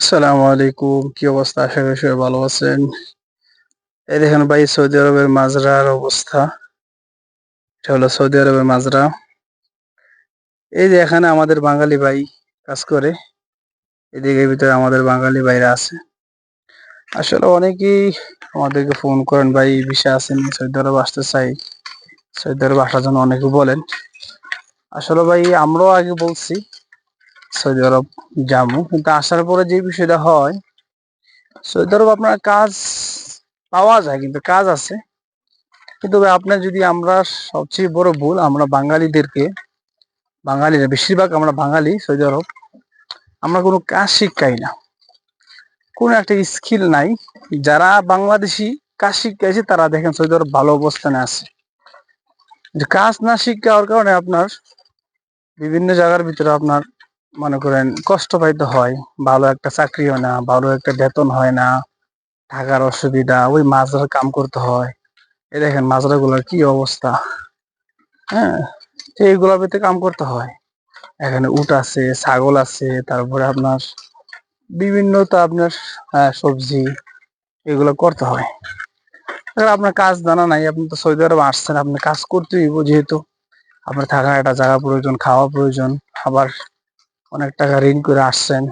আসসালামু আলাইকুম। কি অবস্থা? আশা করি সবাই ভালো আছেন। এই দেখেন ভাই, সৌদি আরবের মাজরার অবস্থা। এটা হলো সৌদি আরবের মাজরা। এই যে এখানে আমাদের বাঙালি ভাই কাজ করে, এদিকে ভিতরে আমাদের বাঙালি ভাইরা আছে। আসলে অনেকেই আমাদেরকে ফোন করেন, ভাই বিষয় আছেন সৌদি আরব আসতে চাই। সৌদি আরব আসার জন্য অনেকে বলেন। আসলে ভাই, আমরাও আগে বলছি সৌদি আরব যাব। কিন্তু আসার পরে যে বিষয়টা হয়, সৌদি আরব আপনার কাজ পাওয়া যায়, কিন্তু কাজ আছে। কিন্তু আপনার যদি আমরা সবচেয়ে বড় ভুল, আমরা বাঙালিদেরকে, বাঙালিরা, বেশিরভাগ আমরা বাঙালি সৌদি আরব, আমরা কোনো কাজ শিক্ষাই না। কোনো একটা স্কিল নাই। যারা বাংলাদেশি কাজ শিক্ষাইছে, তারা দেখেন সৌদি আরব ভালো অবস্থানে আছে। কাজ না শিক্ষা হওয়ার কারণে আপনার বিভিন্ন জায়গার ভিতরে আপনার মনে করেন কষ্ট পাইতে হয় ভালো একটা চাকরি হয় না ভালো একটা বেতন হয় না থাকার অসুবিধা ওই মাজরার কাম করতে হয়। এই দেখেন মাজরা গুলার কি অবস্থা। হ্যাঁ এইগুলোর ভিতরে কাম করতে হয়। এখানে উট আছে ছাগল আছে তারপরে আপনার বিভিন্ন তো আপনার হ্যাঁ, সবজি এগুলো করতে হয়। আপনার কাজ জানা নাই আপনি তো সৌদি আরব আসছেন আপনি কাজ করতেই যেহেতু। আপনার থাকার একটা জায়গা প্রয়োজন খাওয়া প্রয়োজন আবার অনেক টাকা ঋণ করে আসছেন।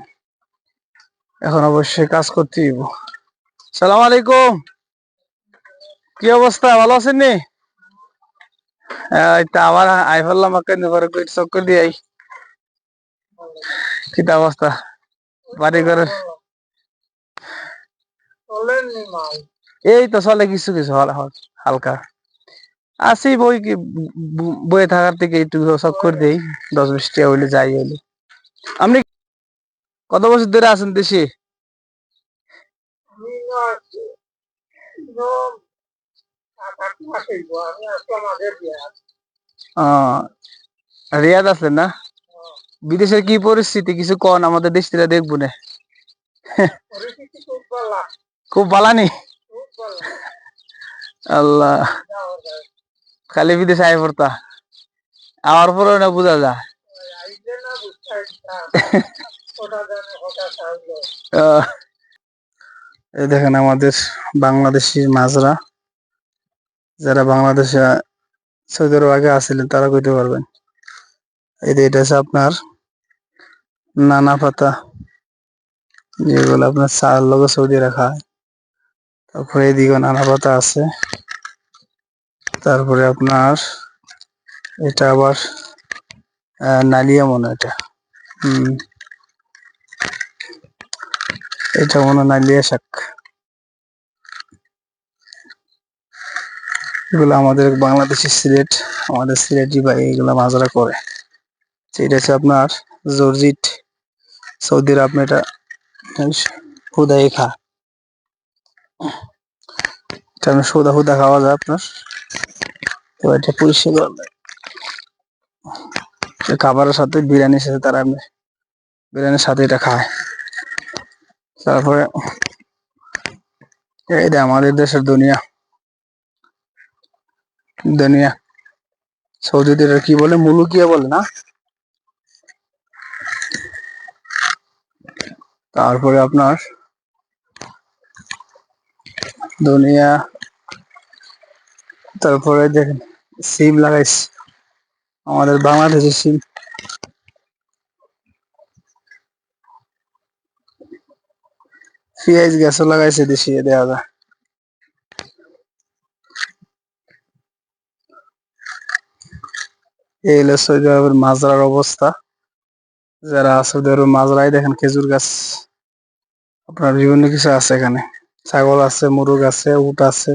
এখন অবশ্যই কাজ করতে হইব। সালাম আলাইকুম। কি অবস্থা? ভালো আছেন নি? আবার আই ফেললাম চক্কর দিয়ে আই। কিটা অবস্থা? বাড়ি ঘরে? এই তো চলে কিছু কিছু হাল- হাল- হালকা। আসি বই কি ব- বইয়ে থাকার থেকে একটু চক্কর দেই। দশ বিশ টাকা হইলে যাই হইলে। আপনি কত বছর ধরে আছেন দেশে? রিয়াদ। আছেন না? বিদেশের কি পরিস্থিতি কিছু কন? আমাদের দেশ থেকে দেখব না। খুব বালানি? আল্লাহ। খালি বিদেশে আয় পড়তা। আমার পরে না বোঝা যায়। এই দেখেন আমাদের বাংলাদেশি মাজরা। যারা বাংলাদেশে, সৌদি আরব আগে আসছিলেন তারা কইতে পারবেন। এই যে এটা হচ্ছে আপনার নানা পাতা, যেগুলো আপনার চার লগে সৌদি রাখা হয়। তারপরে এদিকে নানা পাতা আছে। তারপরে আপনার এটা আবার নালিয়া মনে এটা। এটা মনে নালিয়া শাক। এগুলো আমাদের বাংলাদেশি সিলেট, আমাদের সিলেটি ভাই এগুলো মাজরা করে। এটা হচ্ছে আপনার জর্জিট সৌদির আপনি এটা হুদাই খা। এটা আপনার সুদা হুদা খাওয়া যায় আপনার। তো এটা পরিষ্কার খাবারের সাথে বিরিয়ানির সাথে তারা বিরিয়ানির সাথে এটা খায়। তারপরে যে আমাদের দেশের দুনিয়া। দুনিয়া। সৌদিদের কি বলে? মুলুকিয়া বলে না? তারপরে আপনার দুনিয়া। তারপরে দেখেন, সিম লাগাইছে। আমাদের বাংলাদেশের সিম পেঁয়াজ গাছও লাগাইছে দেশি দেওয়া যায় এই হলো সৌদি আরবের মাজরার অবস্থা। যারা সৌদি আরবের মাজরাই দেখেন খেজুর গাছ। আপনার বিভিন্ন কিছু আছে এখানে। ছাগল আছে, মুরগ আছে, উট আছে।